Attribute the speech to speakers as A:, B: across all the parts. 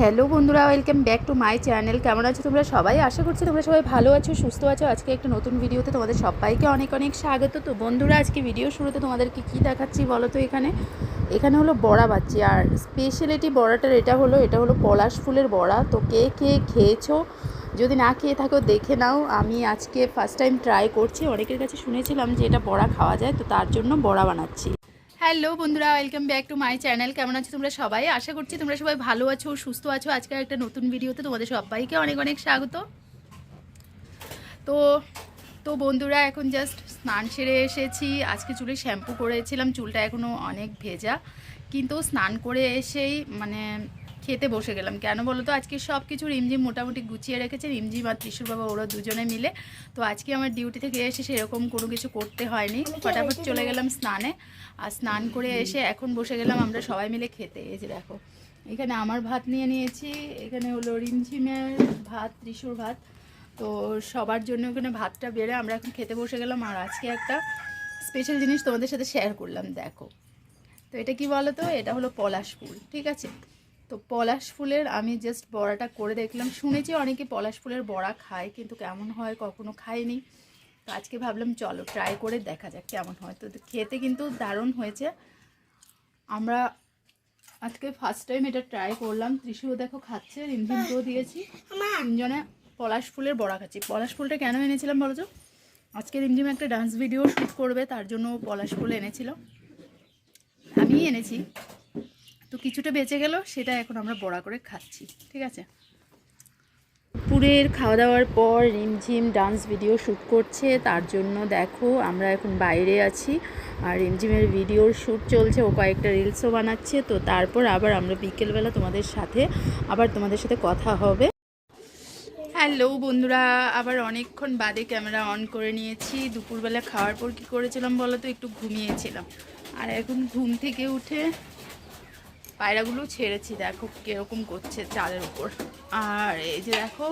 A: Hello বন্ধুরা, welcome back to my channel. কেমন আছো তোমরা সবাই? আশা করছি তোমরা সবাই ভালো আছো, সুস্থ আছো। আজকে একটা নতুন ভিডিওতে তোমাদের সবাইকে অনেক অনেক স্বাগত। তো বন্ধুরা, আজকে ভিডিও শুরুতে তোমাদেরকে কী দেখাচ্ছি বলো তো এখানে? এখানে হলো বড়া বাচ্চি, আর স্পেশালিটি বড়াটার এটা হলো এটা হলো পলাশ ফুলের বড়া। তো কে কে খেয়েছো? যদি না খেয়ে থাকো, দেখে নাও। আমি আজকে ফার্স্ট টাইম ট্রাই করছি। অনেকের কাছে শুনেছিলাম যে এটা বড়া খাওয়া যায়, তো তার জন্য বড়া বানাচ্ছি। হ্যালো বন্ধুরা welcome back to my channel কেমন আছো তোমরা সবাই? আশা করছি তোমরা সবাই ভালো আছো, সুস্থ আছো। আজকে একটা নতুন ভিডিওতে তোমাদের সবাইকে অনেক অনেক স্বাগত। তো তো বন্ধুরা, এখন জাস্ট স্নান সেরে এসেছি। আজকে চুলে শ্যাম্পু করেছিলাম, চুলটা এখনও অনেক ভেজা। কিন্তু স্নান করে এসেই মানে খেতে বসে গেলাম। কেন বলো তো আজকে সব কিছু রিমঝিম মোটামুটি গুছিয়ে রেখেছে। রিমঝিম আর ত্রিশুর বাবা ওরা দুজনে মিলে। তো আজকে আমার ডিউটি থেকে এসে সেরকম কোনো কিছু করতে হয়নি। ফটাফট চলে গেলাম স্নানে। আর স্নান করে এসে এখন বসে গেলাম আমরা সবাই মিলে খেতে। এই যে দেখো এখানে আমার ভাত নিয়ে নিয়েছি। এখানে হলো রিমঝিমের ভাত ত্রিশুর ভাত। তো সবার জন্য ওখানে ভাতটা বেড়ে আমরা এখন খেতে বসে গেলাম। আর আজকে একটা স্পেশাল জিনিস তোমাদের সাথে শেয়ার করলাম দেখো। তো এটা কি বলো তো এটা হলো পলাশ ফুল ঠিক আছে? তো পলাশ ফুলের আমি জাস্ট বড়াটা করে দেখলাম। শুনেছি অনেকে পলাশ ফুলের বড়া খায়, কিন্তু কেমন হয় কখনো খাইনি। তো আজকে ভাবলাম, চলো ট্রাই করে দেখা যাক কেমন হয়। তো খেতে কিন্তু দারুণ হয়েছে। আমরা আজকে ফার্স্ট টাইম এটা ট্রাই করলাম। ত্রিশুও দেখো খাচ্ছে রিমঝিমকেও দিয়েছি। তিনজনে পলাশ ফুলের বড়া খাচ্ছি। পলাশ ফুলটা কেন এনেছিলাম বলো তো? আজকে রিমঝিম একটা ডান্স ভিডিও শ্যুট করবে, তার জন্য পলাশ ফুল এনেছিল। আমি এনেছি। তো কিছুটা বেঁচে গেল সেটা এখন আমরা বড়া করে খাচ্ছি ঠিক আছে? পুরের খাওয়া দাওয়ার পর রিমঝিম ডান্স ভিডিও শ্যুট করছে তার জন্য দেখো আমরা এখন বাইরে আছি আর রিমঝিমের ভিডিওর শ্যুট চলছে ও কয়েকটা রিলসও বানাচ্ছে তো তারপর আবার আমরা বিকেলবেলা তোমাদের সাথে আবার তোমাদের সাথে কথা হবে। হ্যালো বন্ধুরা আবার অনেকক্ষণ বাদে ক্যামেরা অন করে নিয়েছি দুপুরবেলা খাওয়ার পর কী করেছিলাম বলো তো একটু ঘুমিয়েছিলাম। আর এখন ঘুম থেকে উঠে পায়রাগুলো ছেড়েছি দেখো কীরকম করছে চালের উপর। আর এই যে দেখো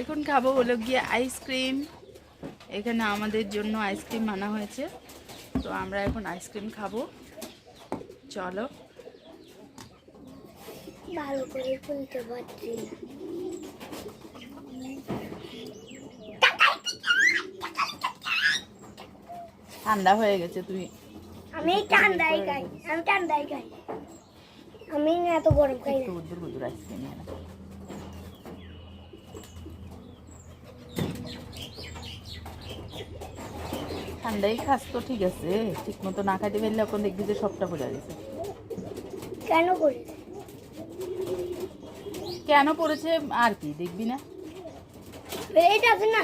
A: এখন খাব হলো গিয়ে আইসক্রিম এখানে আমাদের জন্য আইসক্রিম আনা হয়েছে। তো আমরা এখন আইসক্রিম খাব। চলো।
B: ভালো করে খুলতে পারছি
A: ঠান্ডা হয়ে গেছে তুই
B: আমি ঠান্ডাই খাই আমি ঠান্ডাই খাই। আমি এত গরম খাই
A: একটু উদ্দুর বুদুর আইসক্রিম নিয়ে নাও। ঠান্ডাই খাস তো ঠিক আছে। ঠিক মতো না খাইতে পারলে এখন দেখবি যে সবটা পড়ে গেছে।
B: কেন করি
A: কেন পড়েছে আর কি দেখবি না।
B: এইটা আছে না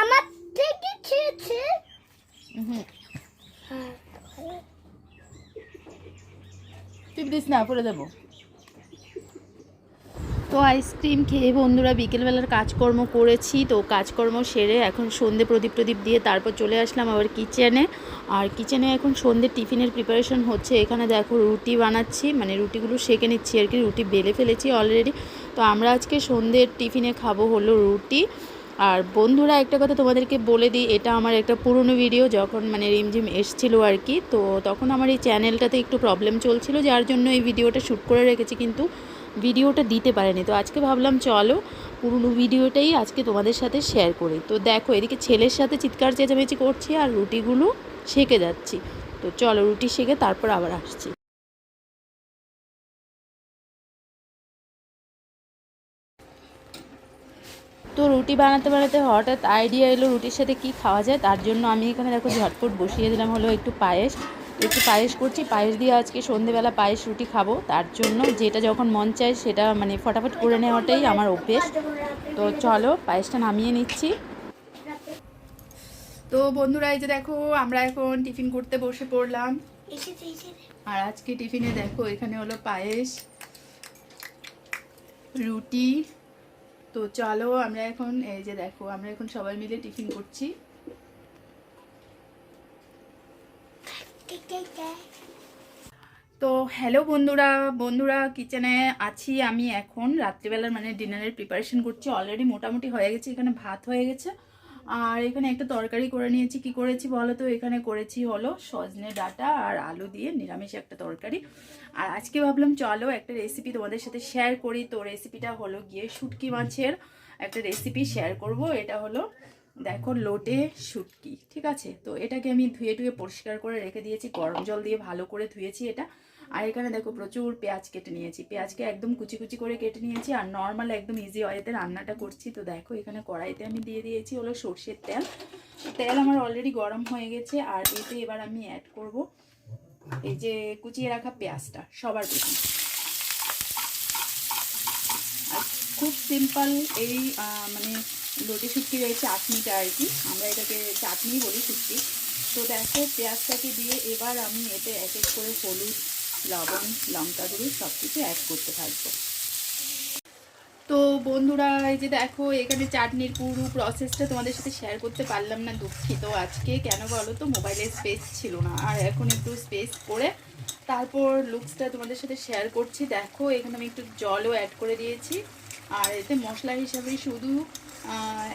B: আমার থেকে খেয়েছে
A: হুম
B: হ্যাঁ
A: তুই দিস না পড়ে দেবো। তো আইসক্রিম খেয়ে বন্ধুরা বিকেলবেলার কাজকর্ম করেছি, তো কাজকর্ম সেরে এখন সন্ধে প্রদীপ প্রদীপ দিয়ে তারপর চলে আসলাম আবার কিচেনে আর কিচেনে এখন সন্ধ্যে টিফিনের প্রিপারেশন হচ্ছে, এখানে দেখো রুটি বানাচ্ছি মানে রুটিগুলো সেঁকে নিচ্ছি আর কি, রুটি বেলে ফেলেছি অলরেডি তো আমরা আজকে সন্ধ্যের টিফিনে খাব হলো রুটি। আর বন্ধুরা, একটা কথা তোমাদেরকে বলে দিই, এটা আমার একটা পুরনো ভিডিও যখন মানে রিমঝিম এসছিল আর কি, তো তখন আমার এই চ্যানেলটাতে একটু প্রবলেম চলছিল, যার জন্য এই ভিডিওটা শ্যুট করে রেখেছি, কিন্তু ভিডিওটা দিতে পারেনি। তো আজকে ভাবলাম, চলো পুরনো ভিডিওটাই আজকে তোমাদের সাথে শেয়ার করি। তো দেখো, এদিকে ছেলের সাথে চিৎকার চেঁচামেচি করছি আর রুটিগুলো সেঁকে যাচ্ছি। তো চলো রুটি সেঁকে তারপর আবার আসছি। তো রুটি বানাতে বানাতে হঠাৎ আইডিয়া এলো রুটির সাথে কি খাওয়া যায় তার জন্য আমি এখানে দেখো ঝটপট বসিয়ে দিলাম হলো একটু পায়েস। একটু পায়েস করছি পায়েস দিয়ে আজকে সন্ধেবেলা পায়েস রুটি খাব তার জন্য যেটা যখন মন চায় সেটা মানে ফটাফট করে নেওয়াটাই আমার অভ্যেস। তো চলো পায়েসটা নামিয়ে নিচ্ছি। তো বন্ধুরা এই যে দেখো আমরা এখন টিফিন করতে বসে পড়লাম। আর আজকে টিফিনে দেখো এখানে হলো পায়েস রুটি তো চলো আমরা এখন, এই যে দেখো, আমরা এখন সবাই মিলে টিফিন করছি। তো হ্যালো বন্ধুরা বন্ধুরা কিচেনে আছি আমি এখন। রাত্রিবেলার মানে ডিনারের প্রিপারেশন করছি। অলরেডি মোটামুটি হয়ে গেছে, এখানে ভাত হয়ে গেছে। আর এখানে একটা তরকারি করে নিয়েছি। কি করেছি বলো তো? এখানে করেছি হলো সজনে ডাঁটা আর আলু দিয়ে নিরামিষ একটা তরকারি। আর আজকে ভাবলাম চলো একটা রেসিপি তোমাদের সাথে শেয়ার করি। তো রেসিপিটা হলো গিয়ে শুটকি মাছের একটা রেসিপি শেয়ার করব। এটা হলো দেখো লোটে শুটকি, ঠিক আছে? তো এটাকে আমি ধুয়ে টুয়ে পরিষ্কার করে রেখে দিয়েছি। গরম জল দিয়ে ভালো করে ধুয়েছি এটা। আর এখানে দেখো প্রচুর পেঁয়াজ কেটে নিয়েছি। পেঁয়াজকে একদম কুচি কুচি করে কেটে নিয়েছি আর নর্মাল একদম ইজি ওয়েতে রান্নাটা করছি। তো দেখো এখানে কড়াইতে আমি দিয়ে দিয়েছি হলো সর্ষের তেল। তেল আমার অলরেডি গরম হয়ে গেছে আর এতে এবার আমি অ্যাড করব এই যে কুচিয়ে রাখা পেঁয়াজটা সবার প্রথমে। খুব সিম্পল এই মানে লোটে শুটকির রয়েছে চাটনিটা আর কি। আমরা এটাকে চাটনি বলি শুটকি। তো দেখো পেঁয়াজটাকে দিয়ে এবার আমি এতে এক এক করে হলুদ লবণ, লঙ্কা গুঁড়ো সব কিছু অ্যাড করতে থাকব। তো বন্ধুরা, এই যে দেখো, এখানে চাটনির পুরো প্রসেসটা তোমাদের সাথে শেয়ার করতে পারলাম না, দুঃখিত আজকে। কেন বলো তো মোবাইলের স্পেস ছিল না। আর এখন একটু স্পেস করে তারপর লুকসটা তোমাদের সাথে শেয়ার করছি। দেখো, এখানে আমি একটু জলও অ্যাড করে দিয়েছি। আর এতে মশলা হিসাবে শুধু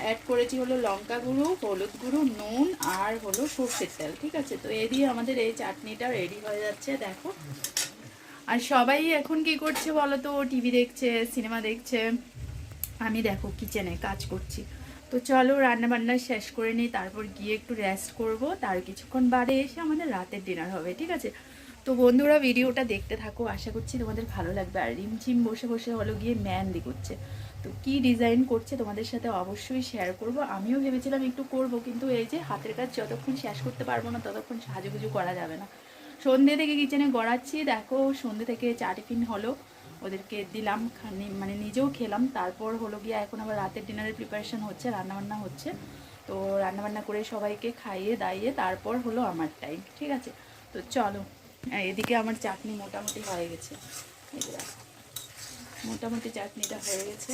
A: অ্যাড করেছি হলো লঙ্কা গুঁড়ো, হলুদ গুঁড়ো, নুন আর হলো সর্ষের তেল, ঠিক আছে? তো এ দিয়ে আমাদের এই চাটনিটা রেডি হয়ে যাচ্ছে। দেখো আর সবাই এখন কি করছে বলো তো টিভি দেখছে সিনেমা দেখছে। আমি দেখো কিচেনে কাজ করছি। তো চলো রান্না বান্না শেষ করে নিই, তারপর গিয়ে একটু রেস্ট করব। তার কিছুক্ষণ বাদে এসে আমাদের রাতের ডিনার হবে, ঠিক আছে? তো বন্ধুরা ভিডিওটা দেখতে থাকো, আশা করছি তোমাদের ভালো লাগবে। আর রিমঝিম বসে বসে হলো গিয়ে ম্যান্দি করছে। তো কি ডিজাইন করছে তোমাদের সাথে অবশ্যই শেয়ার করব। আমিও ভেবেছিলাম একটু করব, কিন্তু এই যে হাতের কাজ যতক্ষণ শেষ করতে পারব না, ততক্ষণ সাজুগুজু করা যাবে না। সন্ধ্যে থেকে কিচেনে গড়াচ্ছি। দেখো সন্ধ্যে থেকে চা টিফিন হলো। ওদেরকে দিলাম মানে নিজেও খেলাম। তারপর হলো গিয়ে এখন আবার রাতের ডিনারের প্রিপারেশন হচ্ছে, রান্নাবান্না হচ্ছে। তো রান্নাবান্না করে সবাইকে খাইয়ে দাইয়ে তারপর হলো আমার টাইম ঠিক আছে? তো চলো, এদিকে আমার চাটনি মোটামুটি হয়ে গেছে। মোটামুটি চাটনিটা হয়ে গেছে।